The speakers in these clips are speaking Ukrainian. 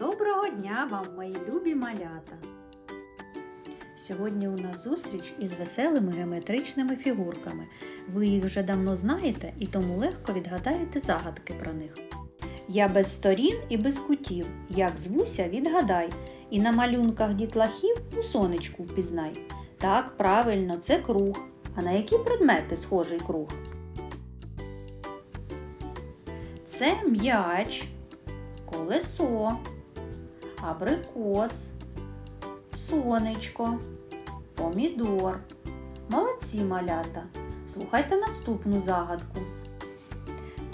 Доброго дня вам, мої любі малята! Сьогодні у нас зустріч із веселими геометричними фігурками. Ви їх вже давно знаєте і тому легко відгадаєте загадки про них. Я без сторін і без кутів, як звуся, відгадай, і на малюнках дітлахів у сонечку впізнай. Так, правильно, це круг. А на які предмети схожий круг? Це м'яч, колесо, абрикос, сонечко, помідор. Молодці малята. Слухайте наступну загадку.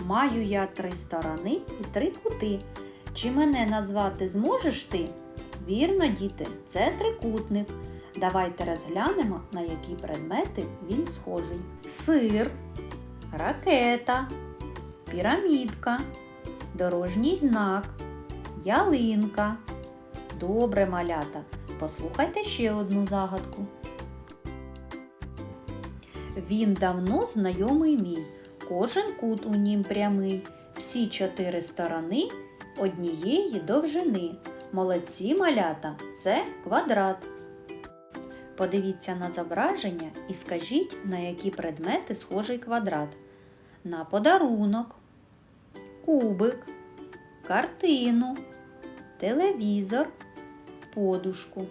Маю я три сторони і три кути. Чи мене назвати зможеш ти? Вірно, діти, це трикутник. Давайте розглянемо, на які предмети він схожий. Сир, ракета, пірамідка, дорожній знак, ялинка. Добре, малята. Послухайте ще одну загадку. Він давно знайомий мій, кожен кут у нім прямий, всі чотири сторони однієї довжини. Молодці малята це квадрат. Подивіться на зображення і скажіть, на які предмети схожий квадрат. На подарунок, кубик, картину, телевізор, подушку.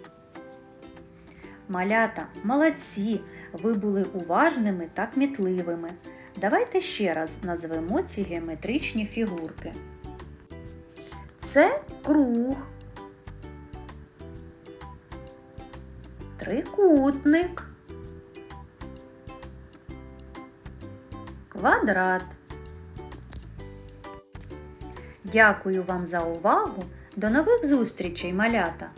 Малята, молодці! Ви були уважними та кмітливими. Давайте ще раз назвемо ці геометричні фігурки. Це круг, трикутник, квадрат. Дякую вам за увагу. До нових зустрічей, малята!